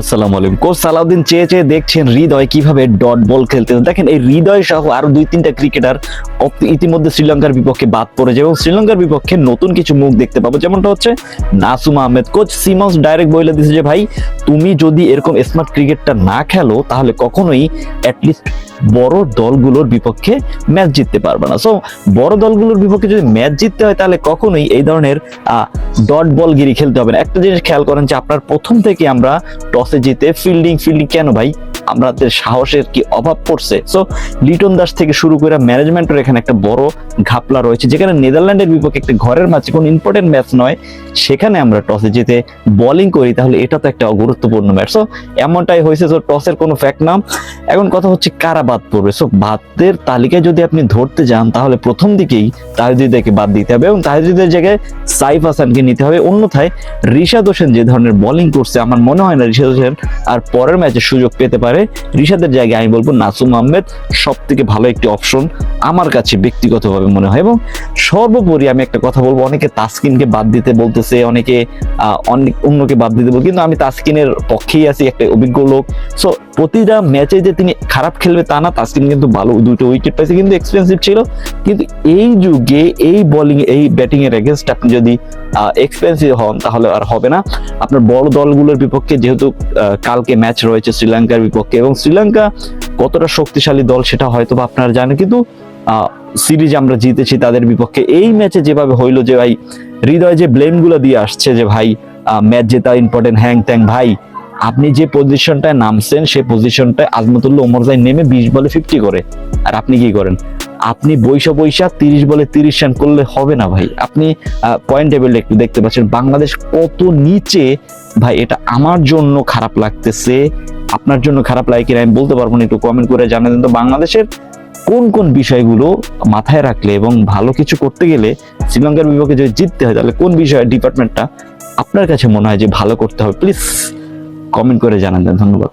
আসসালামু আলাইকুম। কোচ সালাউদ্দিন চেয়ে চেয়ে দেখছেন হৃদয় কীভাবে ডট বল খেলতে দেখেন এই হৃদয় সহ আরও দুই তিনটা ক্রিকেটার ইতিমধ্যে শ্রীলঙ্কার বিপক্ষে বাদ পড়েছে এবং শ্রীলঙ্কার বিপক্ষে নতুন কিছু মুখ দেখতে পাবো। যেমনটা হচ্ছে, Nasum Ahmed coach Simmons direct বলে দিছে যে, ভাই, তুমি যদি এরকম স্মার্ট ক্রিকেটটা না খেলো, তাহলে কখনোই অ্যাটলিস্ট বড় দলগুলোর বিপক্ষে ম্যাচ জিততে পারবে না। সো বড় দলগুলোর বিপক্ষে যদি ম্যাচ জিততে হয়, তাহলে কখনোই এই ধরনের ডট বল গিরি খেলতে হবে না। একটা জিনিস খেয়াল করেন যে, আপনার প্রথম থেকে আমরা টসে জিতে ফিল্ডিং ফিল্ডিং কেন ভাই? আমাদের সাহসের কি অভাব পড়ছে? সো লিটন দাস থেকে শুরু করে ম্যানেজমেন্টের এখানে একটা বড় ঘাপলা রয়েছে, যেখানে নেদারল্যান্ডের বিপক্ষে একটা ঘরের ম্যাচে, কোনো ইম্পর্টেন্ট ম্যাচ নয়, সেখানে আমরা টসে জিতে বোলিং করি, তাহলে এটা তো একটা গুরুত্বপূর্ণ ম্যাচ সো এমনটাই হয়েছে তো টসের কোনো ফ্যাক্ট না। এখন কথা হচ্ছে কারা বাদ পড়বে? সো বাদের তালিকায় যদি আপনি ধরতে যান, তাহলে প্রথম দিকেই তাহিদিদাকে বাদ দিতে হবে এবং তাহিদিদের জায়গায় সাইফ হাসানকে নিতে হবে। অন্যথায় রিশাদ হোসেন যে ধরনের বোলিং করছে, আমার মনে হয় না রিশাদ হোসেন আর পরের ম্যাচে সুযোগ পেতে পারে। রিশাদের জায়গায় আমি বলব নাসুম আহমেদ সব থেকে ভালো একটি অপশন আমার কাছে ব্যক্তিগতভাবে মনে হয়। এবং সর্বোপরি আমি একটা কথা বলব, অনেকে তাসকিনকে বাদ দিতে বলতেছে, অনেকে অনেক অন্যকে বাদ দিতে বল কিন্তু আমি তাসকিনের পক্ষেই আছি, একটা অভিজ্ঞ লোক। সো প্রতিটা ম্যাচে যে তিনি খারাপ খেলবে তা না, তাসকিন কিন্তু ভালো দুটো উইকেট পাইছে, কিন্তু এক্সপেন্সিভ ছিল। কিন্তু এই যুগে, এই বোলিং এই ব্যাটিং এর এগেনস্ট আপনি যদি এক্সপেন্সিভ হন, তাহলে আর হবে না। আপনার বড় দলগুলোর বিপক্ষে যেহেতু কালকে ম্যাচ রয়েছে, শ্রীলঙ্কার বিপক্ষে এবং শ্রীলঙ্কা কতটা শক্তিশালী দল সেটা হয়তো বা আপনারা জানেন, কিন্তু সিরিজ আমরা জিতেছি তাদের বিপক্ষে। এই ম্যাচে যেভাবে হইল যে ভাই, হৃদয় যে ব্লেমগুলো দিয়ে আসছে যে ভাই ম্যাচ জেতা ইম্পর্টেন্ট হ্যাং ত্যাং, ভাই, আপনি যে পজিশনটায় নামছেন সেই পজিশনটায় আজমতুল্লাহ ওমরজাই নেমে বিশ বলে ফিফটি করে। আর আপনি কি করেন? আপনি বৈশা বৈশা তিরিশ বলে তিরিশ রান করলে হবে না ভাই। আপনি পয়েন্ট টেবিল একটু দেখতে পাচ্ছেন। বাংলাদেশ কত নিচে, ভাই, এটা আমার জন্য খারাপ লাগতেছে। আপনার জন্য খারাপ লাগে কিনা আমি বলতে পারব না, একটু কমেন্ট করে জানাবেন তো বাংলাদেশের কোন কোন বিষয়গুলো মাথায় রাখলে এবং ভালো কিছু করতে গেলে শ্রীলঙ্কার বিভাগে যদি জিততে হয়, তাহলে কোন বিষয়ে ডিপার্টমেন্টটা আপনার কাছে মনে হয় যে ভালো করতে হবে? প্লিজ কমেন্ট করে জানান দেন ধন্যবাদ।